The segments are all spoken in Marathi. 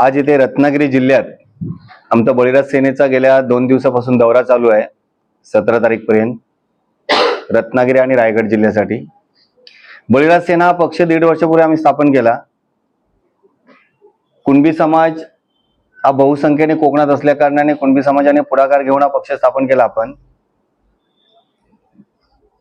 आज इथे रत्नागिरी जिल्ह्यात आमचा बळीराज सेनेचा गेल्या दोन दिवसापासून दौरा चालू आहे सतरा तारीखपर्यंत. रत्नागिरी आणि रायगड जिल्ह्यासाठी. बळीराज सेना हा पक्ष दीड वर्षापूर्वी आम्ही स्थापन केला. कुणबी समाज हा बहुसंख्येने कोकणात असल्या कारणाने कुणबी समाजाने पुढाकार घेऊन हा पक्ष स्थापन केला आपण.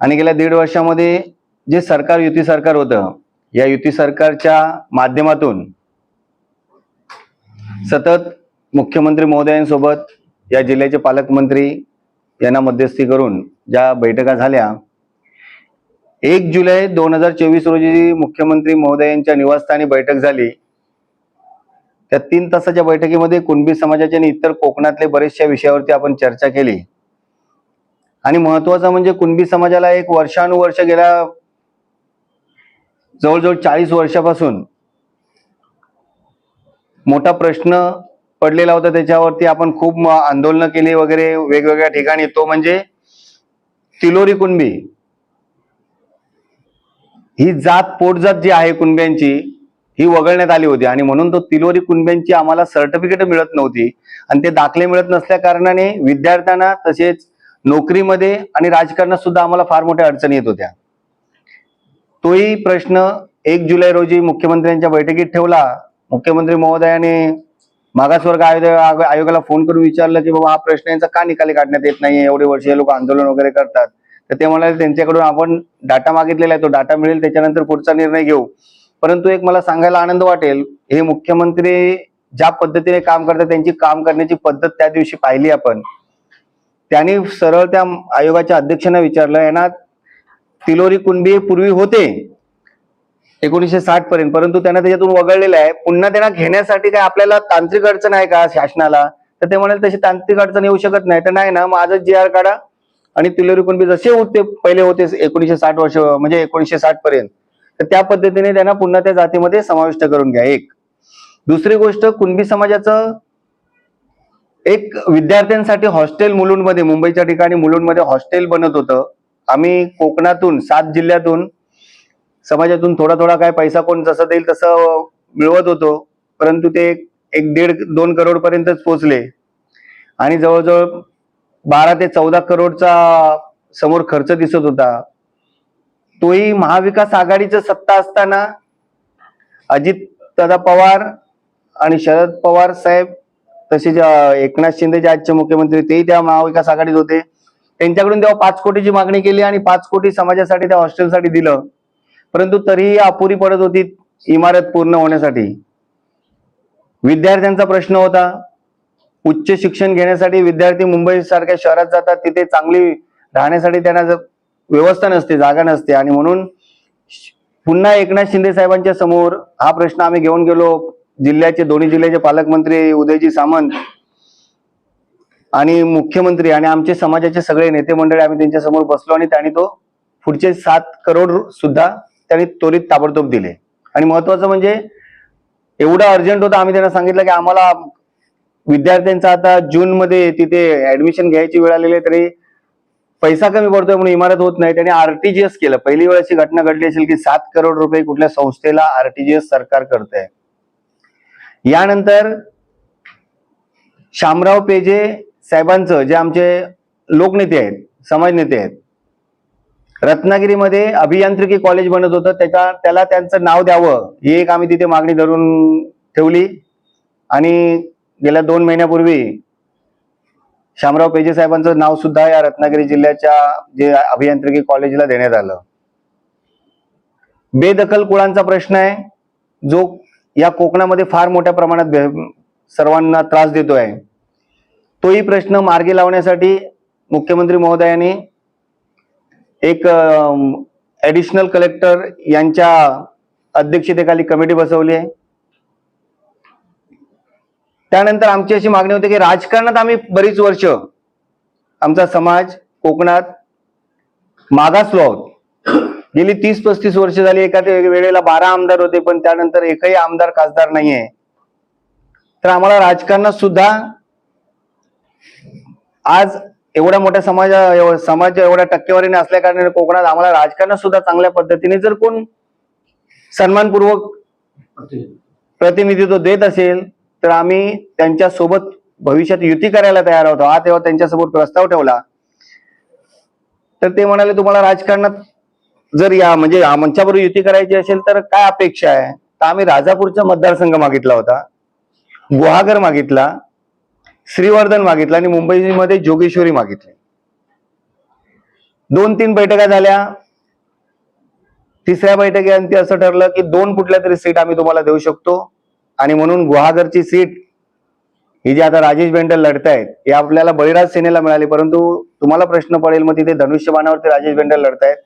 आणि गेल्या दीड वर्षामध्ये जे सरकार युती सरकार होतं या युती सरकारच्या माध्यमातून सतत मुख्यमंत्री महोदयांसोबत या जिल्ह्याचे पालकमंत्री यांना मध्यस्थी करून ज्या बैठका झाल्या एक जुलै दोन हजार चोवीस रोजी मुख्यमंत्री महोदयांच्या निवासस्थानी बैठक झाली त्या तीन तासाच्या बैठकीमध्ये कुणबी समाजाच्या आणि इतर कोकणातले बरेचशा विषयावरती आपण चर्चा केली. आणि महत्वाचं म्हणजे कुणबी समाजाला एक वर्षानुवर्ष गेल्या जवळजवळ चाळीस वर्षापासून मोठा प्रश्न पडलेला होता त्याच्यावरती आपण खूप आंदोलन आंदोलनं केली वगैरे वेगवेगळ्या ठिकाणी तो म्हणजे तिलोरी कुणबी. ही जात पोटजात जी आहे कुणब्यांची ही वगळण्यात आली होती आणि म्हणून तो तिलोरी कुणब्यांची आम्हाला सर्टिफिकेट मिळत नव्हती आणि ते दाखले मिळत नसल्या कारणाने विद्यार्थ्यांना तसेच नोकरीमध्ये आणि राजकारणात सुद्धा आम्हाला फार मोठ्या अडचणी येत होत्या. तोही प्रश्न एक जुलै रोजी मुख्यमंत्र्यांच्या बैठकीत ठेवला. मुख्यमंत्री महोदयाने मागासवर्ग आयोग आयोगाला फोन करून विचारलं की बाबा हा प्रश्न यांचा का निकाली काढण्यात येत नाही एवढे वर्ष लोक आंदोलन वगैरे करतात. तर ते म्हणाले त्यांच्याकडून आपण डाटा मागितलेला आहे. तो डाटा मिळेल. त्याच्यानंतर पुढचा निर्णय घेऊ. परंतु एक मला सांगायला आनंद वाटेल हे मुख्यमंत्री ज्या पद्धतीने काम करतात त्यांची काम करण्याची पद्धत त्या दिवशी पाहिली आपण. त्यांनी सरळ त्या आयोगाच्या अध्यक्षांना विचारलं यांना तिलोरी कुणबी पूर्वी होते? एकोणीसशे साठ पर्यंत. परंतु त्यांना त्याच्यातून वगळलेलं आहे. पुन्हा त्यांना घेण्यासाठी काय आपल्याला तांत्रिक अडचण आहे का शासनाला? तर ते म्हणाले तशी तांत्रिक अडचण येऊ शकत नाही. तर नाही ना मग आजच जी आर काढा. आणि तिलोरी कुणबी जसे होते पहिले होते एकोणीसशे साठ वर्ष म्हणजे एकोणीसशे साठ पर्यंत. तर त्या पद्धतीने त्यांना पुन्हा त्या जातीमध्ये समाविष्ट करून घ्या एक. दुसरी गोष्ट कुणबी समाजाचं एक विद्यार्थ्यांसाठी हॉस्टेल मुलुंडमध्ये मुंबईच्या ठिकाणी मुलुंडमध्ये हॉस्टेल बनत होतं. आम्ही कोकणातून सात जिल्ह्यातून समाजातून थोडा थोडा काय पैसा कोण जसं देईल तसं मिळवत होतो. परंतु ते एक- दीड दोन करोड पर्यंतच पोहोचले आणि जवळजवळ बारा ते चौदा करोडचा समोर खर्च दिसत होता. तोही महाविकास आघाडीचं सत्ता असताना अजित दादा पवार आणि शरद पवार साहेब तसेच एकनाथ शिंदे जे आजचे मुख्यमंत्री तेही त्या महाविकास आघाडीत होते. त्यांच्याकडून तेव्हा पाच कोटीची मागणी केली आणि पाच कोटी समाजासाठी त्या हॉस्टेलसाठी दिलं. परंतु तरीही अपुरी पडत होती इमारत पूर्ण होण्यासाठी. विद्यार्थ्यांचा प्रश्न होता उच्च शिक्षण घेण्यासाठी विद्यार्थी मुंबई सारख्या शहरात जातात तिथे चांगली राहण्यासाठी त्यांना व्यवस्था नसते जागा नसते आणि म्हणून पुन्हा एकनाथ शिंदे साहेबांच्या समोर हा प्रश्न आम्ही घेऊन गेलो. जिल्ह्याचे दोन्ही जिल्ह्याचे पालकमंत्री उदयजी सामंत आणि मुख्यमंत्री आणि आमचे समाजाचे सगळे नेते मंडळी आम्ही त्यांच्यासमोर बसलो आणि त्यांनी तो पुढचे सात करोड सुद्धा त्यांनी त्वरित ताबडतोब दिले. आणि महत्वाचं म्हणजे एवढं अर्जंट होतं आम्ही त्यांना सांगितलं की आम्हाला विद्यार्थ्यांचा आता जून मध्ये तिथे ऍडमिशन घ्यायची वेळ आलेली आहे तरी पैसा कमी पडतोय म्हणून इमारत होत नाही. त्यांनी आरटीजीएस केलं. पहिली वेळ अशी घटना घडली असेल की सात करोड रुपये कुठल्या संस्थेला आरटीजीएस सरकार करतंय. यानंतर शामराव पेजे साहेबांचं जे आमचे लोकनेते आहेत समाज नेते आहेत रत्नागिरीमध्ये अभियांत्रिकी कॉलेज बनत होतं. त्याच्या त्याला त्यांचं नाव द्यावं. ही एक आम्ही तिथे मागणी धरून ठेवली. आणि गेल्या दोन महिन्यापूर्वी शामराव पेजे साहेबांचं नाव सुद्धा या रत्नागिरी जिल्ह्याच्या जे अभियांत्रिकी कॉलेजला देण्यात आलं. बेदखल कुळांचा प्रश्न आहे. जो या कोकणामध्ये फार मोठ्या प्रमाणात सर्वांना त्रास देतोय. तोही प्रश्न मार्गी लावण्यासाठी मुख्यमंत्री महोदयांनी एक ऍडिशनल कलेक्टर यांच्या अध्यक्षतेखाली कमिटी बसवली आहे. त्यानंतर आमची अशी मागणी होती की राजकारणात आम्ही बरीच वर्ष आमचा समाज कोकणात मागासलो आहोत. गेली तीस पस्तीस वर्ष झाली एका वेळेला बारा आमदार होते पण त्यानंतर एकही आमदार खासदार नाहीये. तर आम्हाला राजकारणात सुद्धा आज एवढ्या मोठ्या समाजा समाज एवढ्या टक्केवारीने असल्या कारणाने कोकणात आम्हाला राजकारणात सुद्धा चांगल्या पद्धतीने जर कोण सन्मानपूर्वक प्रतिनिधित्व देत असेल तर आम्ही त्यांच्यासोबत भविष्यात युती करायला तयार होतो. हा तेव्हा त्यांच्यासमोर प्रस्ताव ठेवला. तर ते म्हणाले तुम्हाला राजकारणात जर या म्हणजे आमच्याबरोबर युती करायची असेल तर काय अपेक्षा आहे? तर आम्ही राजापूरचा मतदारसंघ मागितला होता. गुहागर मागितला. श्रीवर्धन मागितलं आणि मुंबईमध्ये जोगेश्वरी मागितली. दोन तीन बैठका झाल्या. तिसऱ्या बैठकीअंती असं ठरलं की दोन कुठल्या तरी सीट आम्ही तुम्हाला देऊ शकतो. आणि म्हणून गुहागरची सीट ही जी आता राजेश बेंडल लढतायत हे आपल्याला बळीराज सेनेला मिळाली. परंतु तुम्हाला प्रश्न पडेल मग तिथे धनुष्यबाणावरती राजेश बेंडल लढतायत.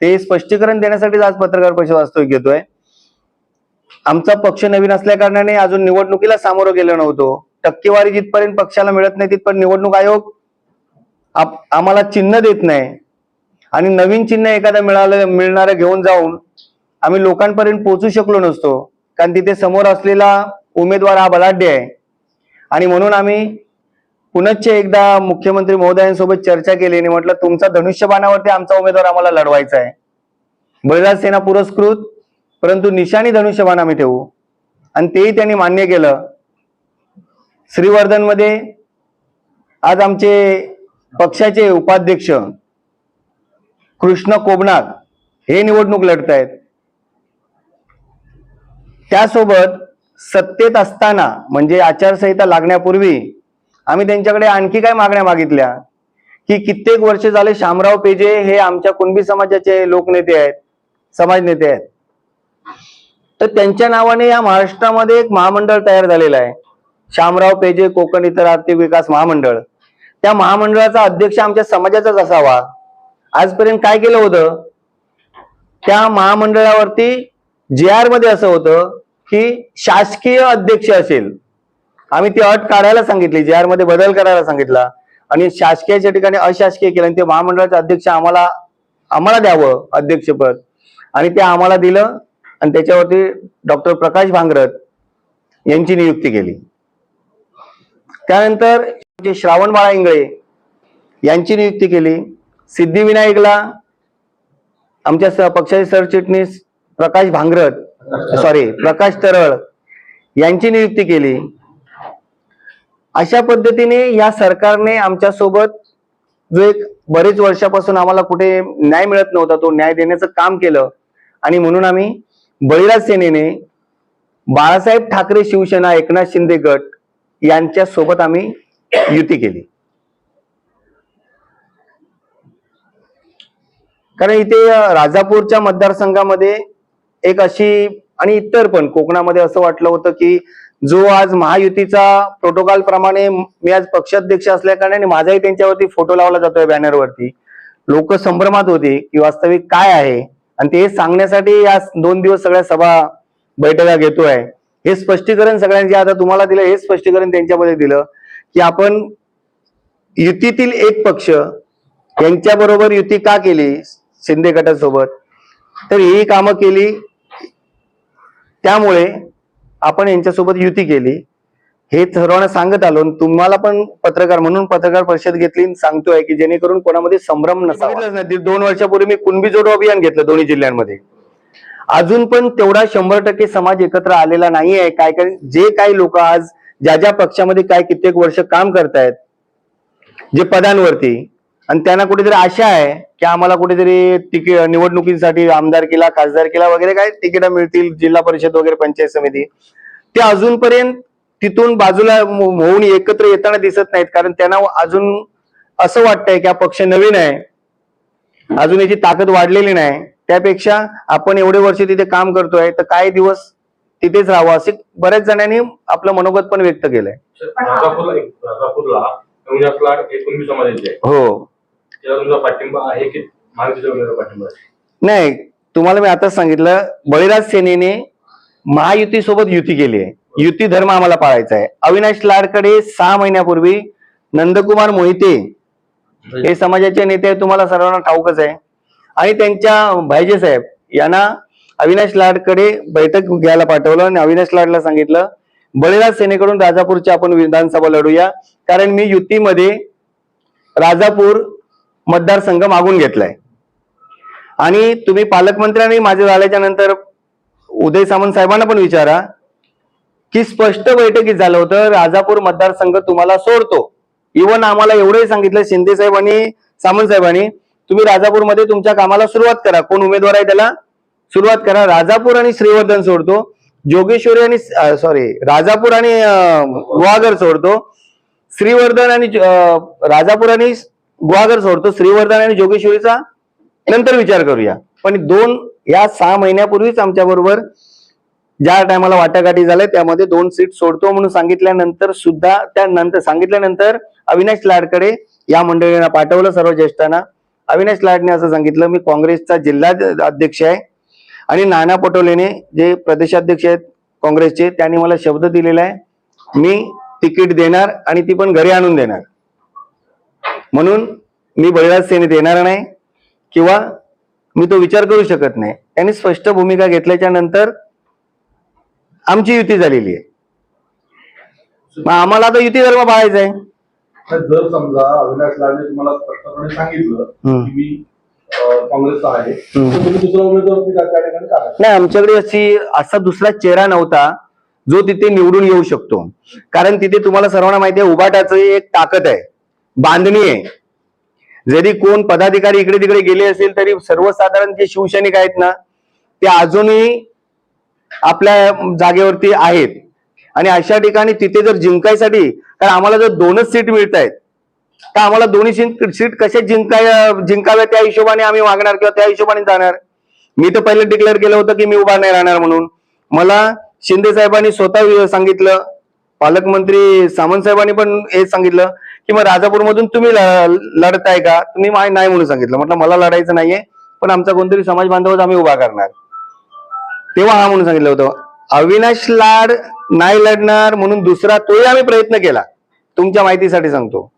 ते स्पष्टीकरण देण्यासाठीच आज पत्रकार परिषद वास्तविक घेतोय. आमचा पक्ष नवीन असल्या कारणाने अजून निवडणुकीला सामोरं गेलो नव्हतो. टक्केवारी जिथपर्यंत पक्षाला मिळत नाही तिथपर्यंत निवडणूक आयोग आप- आम्हाला चिन्ह देत नाही. आणि नवीन चिन्ह एखादं मिळालं मिळणारं घेऊन जाऊन आम्ही लोकांपर्यंत पोहोचू शकलो नसतो. कारण तिथे समोर असलेला उमेदवार हा बलाढ्य आहे. आणि म्हणून आम्ही पुनश्च एकदा मुख्यमंत्री महोदयांसोबत चर्चा केली आणि म्हटलं तुमचा धनुष्यबाणावरती आमचा उमेदवार आम्हाला लढवायचा आहे. बळीराज सेना पुरस्कृत परंतु निशाणी धनुष्यबाण आम्ही ठेवू. आणि तेही त्यांनी मान्य केलं. श्रीवर्धनमध्ये आज आमचे पक्षाचे उपाध्यक्ष कृष्ण कोबनाथ हे निवडणूक लढत आहेत त्यासोबत सत्तेत असताना म्हणजे आचारसंहिता लागण्यापूर्वी आम्ही त्यांच्याकडे आणखी काय मागण्या मागितल्या? की कित्येक वर्ष झाले शामराव पेजे हे आमच्या कुणबी समाजाचे लोकनेते आहेत समाज नेते आहेत. तर त्यांच्या नावाने या महाराष्ट्रामध्ये एक महामंडळ तयार झालेलं आहे. शामराव पेजे कोकण इतर आर्थिक विकास महामंडळ. त्या महामंडळाचा अध्यक्ष आमच्या समाजाचाच असावा. आजपर्यंत काय केलं होतं? त्या महामंडळावरती जे आरमध्ये असं होतं की शासकीय अध्यक्ष असेल. आम्ही ती अट काढायला सांगितली जे आरमध्ये बदल करायला सांगितला. आणि शासकीयच्या ठिकाणी अशासकीय केलं आणि ते महामंडळाचे अध्यक्ष आम्हाला आम्हाला द्यावं अध्यक्षपद. आणि ते आम्हाला दिलं आणि त्याच्यावरती डॉक्टर प्रकाश भांगरत यांची नियुक्ती केली. त्यानंतर जे श्रावण बाळा इंगळे यांची नियुक्ती केली. सिद्धिविनायकला आमच्या स- पक्षाचे सरचिटणीस प्रकाश भांगरत सॉरी प्रकाश तरळ यांची नियुक्ती केली. अशा पद्धतीने या सरकारने आमच्यासोबत जो एक बरेच वर्षापासून आम्हाला कुठे न्याय मिळत नव्हता तो न्याय देण्याचं काम केलं. आणि म्हणून आम्ही बळीराज सेनेने बाळासाहेब ठाकरे शिवसेना एकनाथ शिंदे गट यांच्या सोबत आम्ही युती केली. कारण इथे राजापूरच्या मतदारसंघामध्ये एक अशी आणि इतर पण कोकणामध्ये असं वाटलं होतं की जो आज महायुतीचा प्रोटोकॉल प्रमाणे मी आज पक्षाध्यक्ष असल्या कारणाने माझाही त्यांच्यावरती फोटो लावला जातोय बॅनरवरती लोक संभ्रमात होते की वास्तविक काय आहे? आणि ते सांगण्यासाठी या दोन दिवस सगळ्या सभा बैठका घेतोय. हे स्पष्टीकरण सगळ्यांचे आता तुम्हाला दिलं हे स्पष्टीकरण त्यांच्यामध्ये दिलं की आपण युतीतील एक पक्ष यांच्याबरोबर युती का केली शिंदे गटासोबत? तर ही कामं केली. त्यामुळे आपण यांच्यासोबत युती केली. हे ठरवणं सांगत आलो आणि तुम्हाला पण पत्रकार म्हणून पत्रकार परिषद घेतली आणि सांगतोय की जेणेकरून कोणामध्ये संभ्रम नसावा. नाही. दोन वर्षापूर्वी मी कुणबी जोडो अभियान घेतलं दोन्ही जिल्ह्यांमध्ये. अजून पण तेवढा शंभर टक्के समाज एकत्र आलेला नाहीये. काय काय जे काही लोक आज ज्या ज्या पक्षामध्ये काय कित्येक वर्ष काम करतायत जे पदांवरती आणि त्यांना कुठेतरी आशा आहे की आम्हाला कुठेतरी तिकीट निवडणुकीसाठी आमदार केला खासदार केला वगैरे काय तिकीट मिळतील जिल्हा परिषद वगैरे पंचायत समिती. ते अजूनपर्यंत तिथून बाजूला होऊन एकत्र येताना दिसत नाहीत. कारण त्यांना अजून असं वाटतंय की हा पक्ष नवीन आहे. अजून याची ताकद वाढलेली नाही. त्यापेक्षा आपण एवढे वर्ष तिथे काम करतोय तर काही दिवस तिथेच राहावं असे बऱ्याच जणांनी आपलं मनोगत पण व्यक्त केलंय. हे. हो नाही तुम्हाला मी आताच सांगितलं बळीराज सेनेने महायुती सोबत युती केली आहे. युती धर्म आम्हाला पाळायचा आहे. अविनाश लाडकडे सहा महिन्यापूर्वी नंदकुमार मोहिते हे समाजाचे नेते तुम्हाला सर्वांना ठाऊकच आहे. आणि त्यांच्या भाईजे साहेब यांना अविनाश लाडकडे बैठक घ्यायला पाठवलं आणि अविनाश लाडला सांगितलं बळीराज सेनेकडून राजापूरची आपण विधानसभा लढूया. कारण मी युतीमध्ये राजापूर मतदारसंघ मागून घेतलाय. आणि तुम्ही पालकमंत्र्यांनी माझे झाल्याच्यानंतर उदय सामंत साहेबांना पण विचारा की स्पष्ट बैठकीत झालं होतं राजापूर मतदारसंघ तुम्हाला सोडतो. इवन आम्हाला एवढंही सांगितलं शिंदे साहेबांनी सामंत साहेबांनी तुम्ही राजापूरमध्ये तुमच्या कामाला सुरुवात करा. कोण उमेदवार आहे त्याला? सुरुवात करा. राजापूर आणि श्रीवर्धन सोडतो. जोगेश्वरी आणि सॉरी राजापूर आणि गुहागर सोडतो. श्रीवर्धन आणि राजापूर आणि गुहागर सोडतो. श्रीवर्धन आणि जोगेश्वरीचा नंतर विचार करूया. पण दोन या सहा महिन्यापूर्वीच आमच्या बरोबर ज्या टायमाला वाटाघाटी झाल्या त्यामध्ये दोन सीट सोडतो म्हणून सांगितल्यानंतर सुद्धा त्यानंतर सांगितल्यानंतर अविनाश लाडकडे या मंडळींना पाठवलं सर्व ज्येष्ठांना. अविनाश लाडने असं सांगितलं मी काँग्रेसचा जिल्हा अध्यक्ष आहे. आणि नाना पटोलेने जे प्रदेशाध्यक्ष आहेत काँग्रेसचे त्यांनी मला शब्द दिलेला आहे मी तिकीट देणार आणि ती पण घरी आणून देणार. म्हणून मी बळीराज सेनेत येणार नाही किंवा मी तो विचार करू शकत नाही. त्यांनी स्पष्ट भूमिका घेतल्याच्या नंतर आमची युती झालेली आहे. मग आम्हाला आता युती धर्म पाळायचा आहे. जर समजा अविनाश लाडे तुम्हाला स्पष्टपणे सांगितलं. की मी अं, काँग्रेसचा आहे हम्म. तर तुम्ही दुसरा उमेदवार तुम्ही त्या त्या ठिकाणी का नाही आमच्याकडे अशी असा दुसरा चेहरा नव्हता जो तिथे निवडून येऊ शकतो कारण तिथे तुम्हाला सर्वांना माहिती आहे उबाटाचं एक ताकद आहे बांधणी आहे जरी कोण पदाधिकारी इकडे तिकडे गेले असेल तरी सर्वसाधारण जे शिवसैनिक आहेत ना ते अजूनही आपल्या जागेवरती आहेत आणि अशा ठिकाणी तिथे जर जिंकायसाठी कारण आम्हाला जर दोनच सीट मिळत आहेत तर आम्हाला दोन्ही सीट कशा जिंकाय जिंकाव्या त्या हिशोबाने आम्ही वागणार किंवा त्या हिशोबाने जाणार. मी तर पहिले डिक्लेअर केलं होतं की मी उभा नाही राहणार म्हणून. मला शिंदे साहेबांनी स्वतः सांगितलं पालकमंत्री सामंत साहेबांनी पण हे सांगितलं की मग राजापूरमधून तुम्ही लढताय का? तुम्ही माय नाही म्हणून सांगितलं. म्हटलं मला लढायचं नाहीये पण आमचा कोणतरी समाज बांधवच आम्ही उभा करणार. तेव्हा हा म्हणून सांगितलं होतं. अविनाश लाड नाही लढणार म्हणून दुसरा तोही आम्ही प्रयत्न केला. तुमच्या माहितीसाठी सांगतो.